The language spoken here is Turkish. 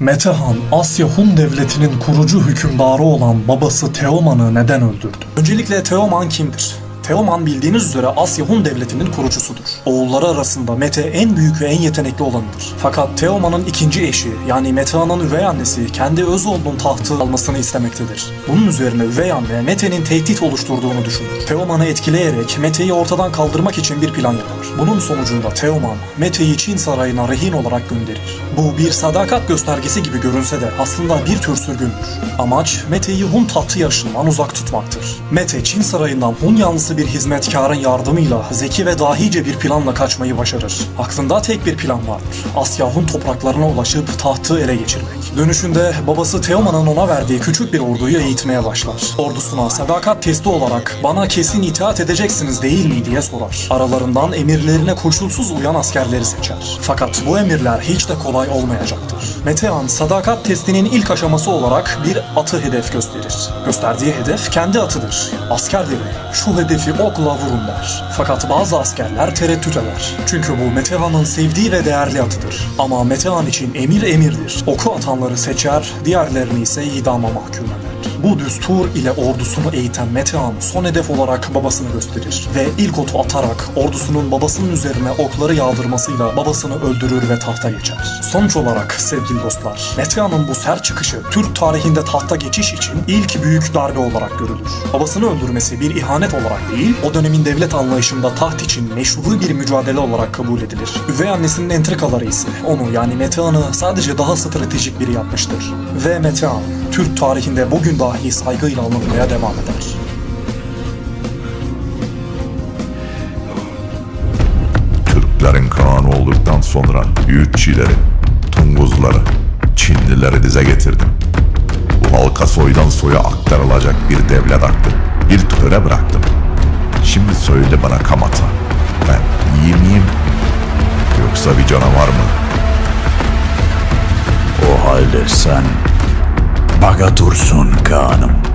Metehan, Asya Hun devletinin kurucu hükümdarı olan babası Teoman'ı neden öldürdü? Öncelikle Teoman kimdir? Teoman bildiğiniz üzere Asya Hun devletinin kurucusudur. Oğulları arasında Mete en büyük ve en yetenekli olanıdır. Fakat Teoman'ın ikinci eşi yani Metehan'ın üvey annesi kendi öz oğlunun tahtı almasını istemektedir. Bunun üzerine üvey anne Mete'nin tehdit oluşturduğunu düşünür. Teoman'ı etkileyerek Mete'yi ortadan kaldırmak için bir plan yapar. Bunun sonucunda Teoman Mete'yi Çin sarayına rehin olarak gönderir. Bu bir sadakat göstergesi gibi görünse de aslında bir tür sürgündür. Amaç Mete'yi Hun tahtı yarışından uzak tutmaktır. Mete Çin sarayından Hun yanlısı bir hizmetkarın yardımıyla zeki ve dahice bir planla kaçmayı başarır. Aklında tek bir plan vardır. Asya Hun topraklarına ulaşıp tahtı ele geçirmek. Dönüşünde babası Teoman'ın ona verdiği küçük bir orduyu eğitmeye başlar. Ordusuna sadakat testi olarak bana kesin itaat edeceksiniz değil mi diye sorar. Aralarından emirlerine koşulsuz uyan askerleri seçer. Fakat bu emirler hiç de kolay olmayacaktır. Metehan sadakat testinin ilk aşaması olarak bir atı hedef gösterir. Gösterdiği hedef kendi atıdır. Askerleri şu hedefi okla vurun der. Fakat bazı askerler tereddüt eder. Çünkü bu Metehan'ın sevdiği ve değerli atıdır. Ama Metehan için emir emirdir. Oku atanları seçer, diğerlerini ise idama mahkum eder. Bu düstur ile ordusunu eğiten Metehan son hedef olarak babasını gösterir ve ilk otu atarak ordusunun babasının üzerine okları yağdırmasıyla babasını öldürür ve tahta geçer. Sonuç olarak sevgili dostlar, Metehan'ın bu sert çıkışı Türk tarihinde tahta geçiş için ilk büyük darbe olarak görülür. Babasını öldürmesi bir ihanet olarak değil, o dönemin devlet anlayışında taht için meşru bir mücadele olarak kabul edilir. Üvey annesinin entrikaları ise onu yani Metehan'ı sadece daha stratejik biri yapmıştır. Ve Metehan, Türk tarihinde bugün dahi saygıyla anılmaya devam eder. Türklerin Kağan'ı olduktan sonra Yüğütçileri, Tunguzları, Çinlileri dize getirdim. Bu halka soydan soya aktarılacak bir devlet aktı. Bir töre bıraktım. Şimdi söyle bana Kamata. Ben iyi miyim? Yoksa bir canavar mı? O halde sen Bagatursun Kaan'ım.